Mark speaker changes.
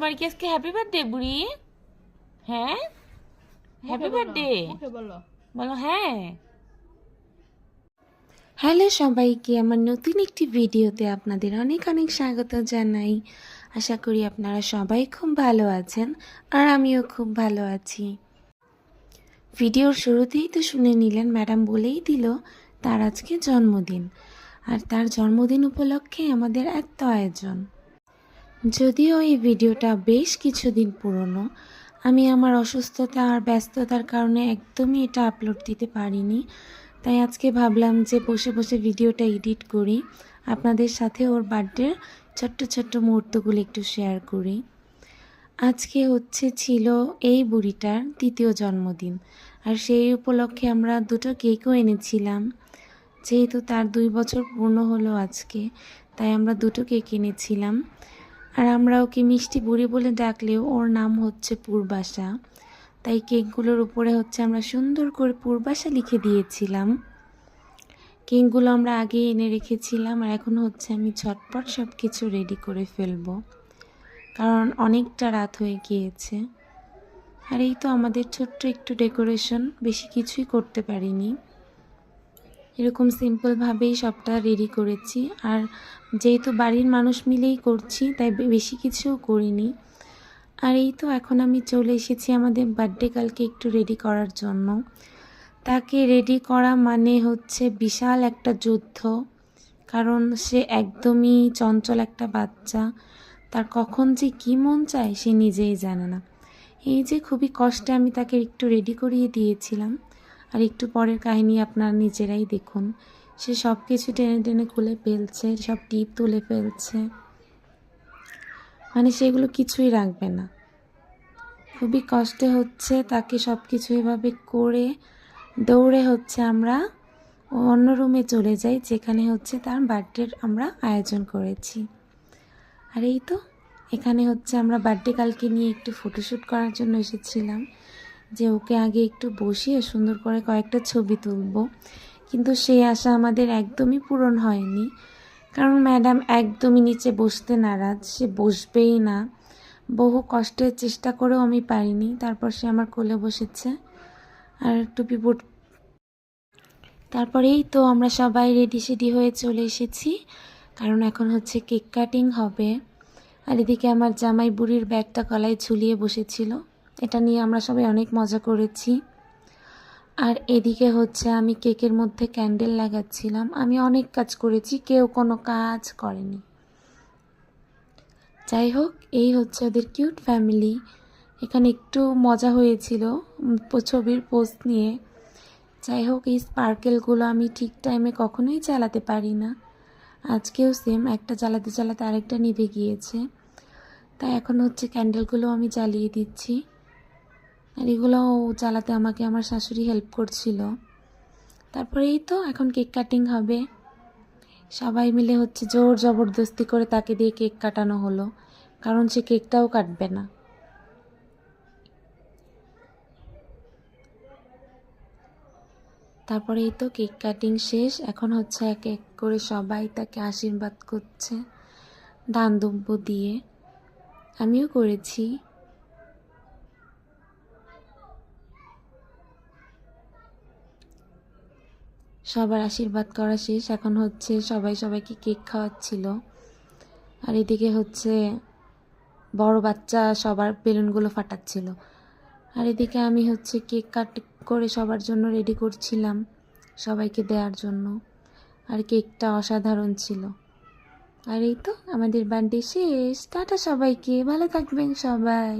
Speaker 1: তোমার কি আজকে হ্যাপি বার্থডে বুড়ি? হ্যাঁ? হ্যাপি বার্থডে
Speaker 2: বলো
Speaker 1: হ্যাঁ।
Speaker 3: হ্যালো সবাইকে আমার নতুন একটি ভিডিওতে আপনাদের অনেক অনেক স্বাগত জানাই। আশা করি আপনারা সবাই খুব ভালো আছেন আর আমিও খুব ভালো আছি। ভিডিওর শুরুতেই তো শুনে নিলেন ম্যাডাম বলেই দিল তার আজকে জন্মদিন। আর তার জন্মদিন উপলক্ষে আমাদের এত আয়োজন। যদিও এই ভিডিওটা বেশ কিছুদিন পুরনো, আমি আমার অসুস্থতা আর ব্যস্ততার কারণে একদমই এটা আপলোড দিতে পারিনি। তাই আজকে ভাবলাম যে বসে বসে ভিডিওটা এডিট করি। আপনাদের সাথে ওর বার্থডের ছোট্ট ছোট্ট মুহূর্তগুলো একটু শেয়ার করি। আজকে হচ্ছে ছিল এই বুড়িটার তৃতীয় জন্মদিন, আর সেই উপলক্ষে আমরা দুটো কেকও এনেছিলাম। যেহেতু তার দুই বছর পূর্ণ হলো আজকে, তাই আমরা দুটো কেক এনেছিলাম। আর আমরা ওকে মিষ্টি বুড়ি বলে ডাকলেও ওর নাম হচ্ছে পূর্বাশা। তাই কেকগুলোর উপরে হচ্ছে আমরা সুন্দর করে পূর্বাশা লিখে দিয়েছিলাম। কেকগুলো আমরা আগে এনে রেখেছিলাম আর এখন হচ্ছে আমি ঝটপট সব কিছু রেডি করে ফেলব। কারণ অনেকটা রাত হয়ে গিয়েছে। আর এই তো আমাদের ছোট্ট একটু ডেকোরেশন বেশি কিছুই করতে পারিনি। এরকম সিম্পলভাবেই সবটা রেডি করেছি। আর যেহেতু বাড়ির মানুষ মিলেই করছি, তাই বেশি কিছুও করিনি। আর এই তো এখন আমি চলে এসেছি আমাদের বার্থডে কালকে একটু রেডি করার জন্য। তাকে রেডি করা মানে হচ্ছে বিশাল একটা যুদ্ধ। কারণ সে একদমই চঞ্চল একটা বাচ্চা। তার কখন যে কী মন চায় সে নিজেই জানে না। এই যে খুবই কষ্টে আমি তাকে একটু রেডি করিয়ে দিয়েছিলাম। আর একটু পরের কাহিনী আপনারা নিজেরাই দেখুন। সে সব কিছু টেনে টেনে খুলে ফেলছে, সব টিপ তুলে ফেলছে। মানে সেগুলো কিছুই রাখবে না। খুবই কষ্টে হচ্ছে তাকে সব কিছু এভাবে করে দৌড়ে হচ্ছে আমরা অন্য রুমে চলে যাই, যেখানে হচ্ছে তার বার্থডের আমরা আয়োজন করেছি। আর এই তো, এখানে হচ্ছে আমরা বার্থডে কালকে নিয়ে একটু ফটোশ্যুট করার জন্য এসেছিলাম। যে ওকে আগে একটু বসিয়ে সুন্দর করে কয়েকটা ছবি তুলব। কিন্তু সেই আশা আমাদের একদমই পূরণ হয়নি। কারণ ম্যাডাম একদমই নিচে বসতে নারাজ, সে বসবেই না। বহু কষ্টের চেষ্টা করেও আমি পারিনি, তারপর সে আমার কোলে বসেছে। আর টুপি বুট তারপরেই তো আমরা সবাই রেডি সেডি হয়ে চলে এসেছি। কারণ এখন হচ্ছে কেক কাটিং হবে। আর এদিকে আমার জামাই বুড়ির ব্যাগটা গলায় ঝুলিয়ে বসেছিল। এটা নিয়ে আমরা সবাই অনেক মজা করেছি। আর এদিকে হচ্ছে আমি কেকের মধ্যে ক্যান্ডেল লাগাচ্ছিলাম। আমি অনেক কাজ করেছি, কেউ কোনো কাজ করেনি। যাই হোক, এই হচ্ছে ওদের কিউট ফ্যামিলি। এখানে একটু মজা হয়েছিল ছবির পোস্ট নিয়ে। যাই হোক, এই স্পার্কেলগুলো আমি ঠিক টাইমে কখনোই চালাতে পারি না। আজকেও সেম, একটা জ্বালাতে জ্বালাতে আরেকটা নিভে গিয়েছে। তাই এখন হচ্ছে ক্যান্ডেলগুলো আমি জ্বালিয়ে দিচ্ছি। আর এগুলো চালাতে আমাকে আমার শাশুড়ি হেল্প করছিল। তারপরে এই তো এখন কেক কাটিং হবে। সবাই মিলে হচ্ছে জোর জবরদস্তি করে তাকে দিয়ে কেক কাটানো হলো। কারণ সে কেকটাও কাটবে না। তারপরে এই তো কেক কাটিং শেষ। এখন হচ্ছে এক এক করে সবাই তাকে আশীর্বাদ করছে। দান দিয়ে। আমিও করেছি। সবার আশীর্বাদ করা শেষ। এখন হচ্ছে সবাই সবাইকে কেক খাওয়াচ্ছিল। আর এদিকে হচ্ছে বড় বাচ্চা সবার বেলুনগুলো ফাটাচ্ছিল। আর এদিকে আমি হচ্ছে কেক কাট করে সবার জন্য রেডি করছিলাম সবাইকে দেওয়ার জন্য। আর কেকটা অসাধারণ ছিল। আর এই তো, আমাদের বার্থডে শেষ। টাটা সবাইকে, ভালো থাকবেন সবাই।